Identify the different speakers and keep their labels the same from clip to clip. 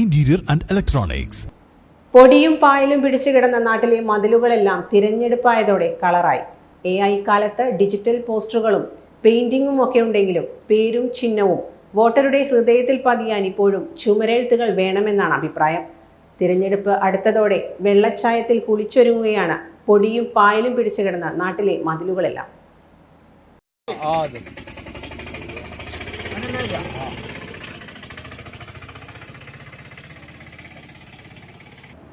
Speaker 1: Interior and Electronics.
Speaker 2: പൊടിയും പായലും പിടിച്ചു കിടന്ന നാട്ടിലെ മതിലുകളെല്ലാം തിരഞ്ഞെടുപ്പായതോടെ കളറായി. എ ഐ കാലത്ത് ഡിജിറ്റൽ പോസ്റ്ററുകളും പെയിന്റിങ്ങും ഒക്കെ ഉണ്ടെങ്കിലും പേരും ചിഹ്നവും വോട്ടറുടെ ഹൃദയത്തിൽ പതിയാൻ ഇപ്പോഴും ചുമരെഴുത്തുകൾ വേണമെന്നാണ് അഭിപ്രായം. തിരഞ്ഞെടുപ്പ് അടുത്തതോടെ വെള്ളച്ചായത്തിൽ കുളിച്ചൊരുങ്ങുകയാണ് പൊടിയും പായലും പിടിച്ചു കിടന്ന നാട്ടിലെ മതിലുകളെല്ലാം.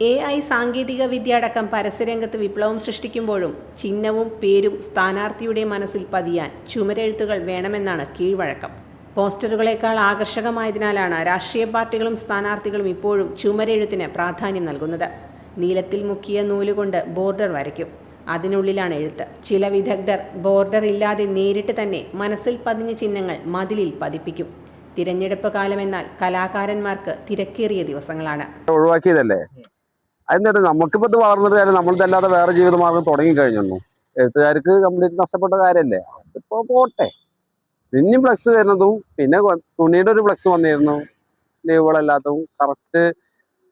Speaker 2: എ ഐ സാങ്കേതിക വിദ്യ അടക്കം പരസ്യരംഗത്ത് വിപ്ലവം സൃഷ്ടിക്കുമ്പോഴും ചിഹ്നവും പേരും സ്ഥാനാർത്ഥിയുടെ മനസ്സിൽ പതിയാൻ ചുമരെഴുത്തുകൾ വേണമെന്നാണ് കീഴ്വഴക്കം. പോസ്റ്ററുകളേക്കാൾ ആകർഷകമായതിനാലാണ് രാഷ്ട്രീയ പാർട്ടികളും സ്ഥാനാർത്ഥികളും ഇപ്പോഴും ചുമരെഴുത്തിന് പ്രാധാന്യം നൽകുന്നത്. നീലത്തിൽ മുക്കിയ നൂലുകൊണ്ട് ബോർഡർ വരയ്ക്കും. അതിനുള്ളിലാണ് എഴുത്ത്. ചില വിദഗ്ധർ ബോർഡർ ഇല്ലാതെ നേരിട്ട് തന്നെ മനസ്സിൽ പതിഞ്ഞ ചിഹ്നങ്ങൾ മതിലിൽ പതിപ്പിക്കും. തിരഞ്ഞെടുപ്പ് കാലമെന്നാൽ കലാകാരന്മാർക്ക് തിരക്കേറിയ ദിവസങ്ങളാണ്.
Speaker 3: ഒഴിവാക്കിയതല്ലേ? എന്നിട്ട് നമുക്കിപ്പോ ഇത് വളർന്നിട്ട് കാര്യം നമ്മളിതല്ലാതെ വേറെ ജീവിതമാർഗം തുടങ്ങി കഴിഞ്ഞു എഴുത്തുകാർക്ക് കംപ്ലീറ്റ് നഷ്ടപ്പെട്ട കാര്യല്ലേ? ഇപ്പൊ പോട്ടെ. പിന്നെയും ഫ്ലക്സ് വരുന്നതും പിന്നെ തുണിയുടെ ഒരു ഫ്ലക്സ് വന്നിരുന്നു. ലീവുകളല്ലാത്തതും കറക്റ്റ്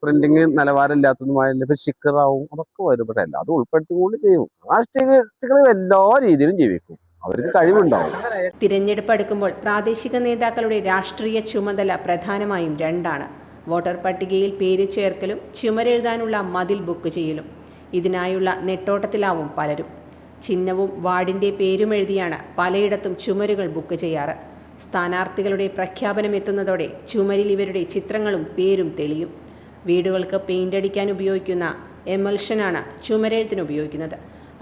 Speaker 3: പ്രിന്റിങ് നിലവാരമില്ലാത്തതുമായ ഇപ്പൊ സ്റ്റിക്കറാവും അതൊക്കെ വരും. പക്ഷെ എല്ലാം അത് ഉൾപ്പെടുത്തിക്കൊണ്ട് ചെയ്യും. ആ സ്റ്റിക്കർ എല്ലാ രീതിയിലും ജീവിക്കും. അവർക്ക് കഴിവുണ്ടാവും.
Speaker 2: തിരഞ്ഞെടുപ്പ് അടുക്കുമ്പോൾ പ്രാദേശിക നേതാക്കളുടെ രാഷ്ട്രീയ ചുമതല പ്രധാനമായും രണ്ടാണ്. വോട്ടർ പട്ടികയിൽ പേര് ചേർക്കലും ചുമരെഴുതാനുള്ള മതിൽ ബുക്ക് ചെയ്യലും. ഇതിനായുള്ള നെട്ടോട്ടത്തിലാവും പലരും. ചിഹ്നവും വാർഡിന്റെ പേരും എഴുതിയാണ് പലയിടത്തും ചുമരുകൾ ബുക്ക് ചെയ്യാറ്. സ്ഥാനാർത്ഥികളുടെ പ്രഖ്യാപനം എത്തുന്നതോടെ ചുമരിൽ ഇവരുടെ ചിത്രങ്ങളും പേരും തെളിയും. വീടുകൾക്ക് പെയിന്റ് അടിക്കാൻ ഉപയോഗിക്കുന്ന എമൽഷനാണ് ചുമരെഴുത്തിന് ഉപയോഗിക്കുന്നത്.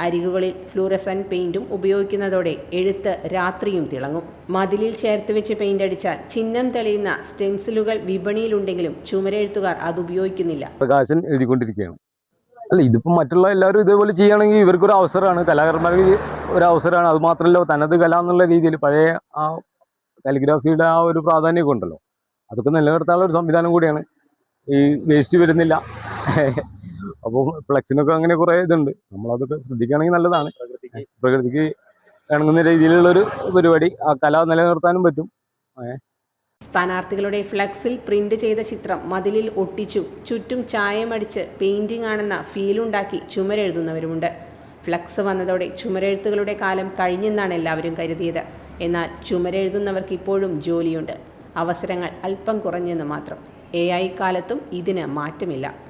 Speaker 2: അരികുകളിൽ ഫ്ലൂറസൻ പെയിന്റും ഉപയോഗിക്കുന്നതോടെ എഴുത്ത് രാത്രിയും തിളങ്ങും. മതിലിൽ ചേർത്ത് വെച്ച് പെയിന്റ് അടിച്ചാൽ ചിഹ്നം തെളിയുന്ന സ്റ്റെൻസിലുകൾ വിപണിയിലുണ്ടെങ്കിലും ചുമരെഴുത്തുകാർ അത് ഉപയോഗിക്കുന്നില്ല.
Speaker 4: പ്രകാശൻ എഴുതിക്കൊണ്ടിരിക്കുകയാണ്. അല്ല ഇതിപ്പോൾ മറ്റുള്ള എല്ലാവരും ഇതേപോലെ ചെയ്യുകയാണെങ്കിൽ ഇവർക്കൊരു അവസരമാണ്. കലാകാരന്മാർക്ക് ഒരു അവസരമാണ്. അത് മാത്രമല്ല തനത് കല എന്നുള്ള രീതിയിൽ പഴയ ആ കാലിഗ്രാഫിയുടെ ആ ഒരു പ്രാധാന്യമൊക്കെ ഉണ്ടല്ലോ. അതൊക്കെ നിലനിർത്താനുള്ള ഒരു സംവിധാനം കൂടിയാണ്. ഈ വേസ്റ്റ് വരുന്നില്ല. അപ്പോൾ ഫ്ലെക്സിനൊക്കെ അങ്ങനെ കുറേ ഇതുണ്ട്. നമ്മളതൊക്കെ ശ്രദ്ധിക്കുകയാണെങ്കിൽ നല്ലതാണ്. പ്രകൃതിക്ക്. ഇണങ്ങുന്ന രീതിയിലുള്ള ഒരു പരിപാടി. ആ കല നിലനിർത്താനും പറ്റും.
Speaker 2: സ്ഥാനാർത്ഥികളുടെ ഫ്ലക്സിൽ പ്രിന്റ് ചെയ്ത ചിത്രം മതിലിൽ ഒട്ടിച്ചു. ചുറ്റും ചായമടിച്ച് പെയിന്റിംഗ് ആണെന്ന ഫീലുണ്ടാക്കി ചുമരെഴുതുന്നവരുമുണ്ട്. ഫ്ലക്സ് വന്നതോടെ ചുമരെഴുത്തുകളുടെ കാലം കഴിഞ്ഞെന്നാണ് എല്ലാവരും കരുതിയത്. എന്നാൽ ചുമരെഴുതുന്നവർക്ക് ഇപ്പോഴും ജോലിയുണ്ട്. അവസരങ്ങൾ അല്പം കുറഞ്ഞെന്ന് മാത്രം. എ ഐ കാലത്തും ഇതിന് മാറ്റമില്ല.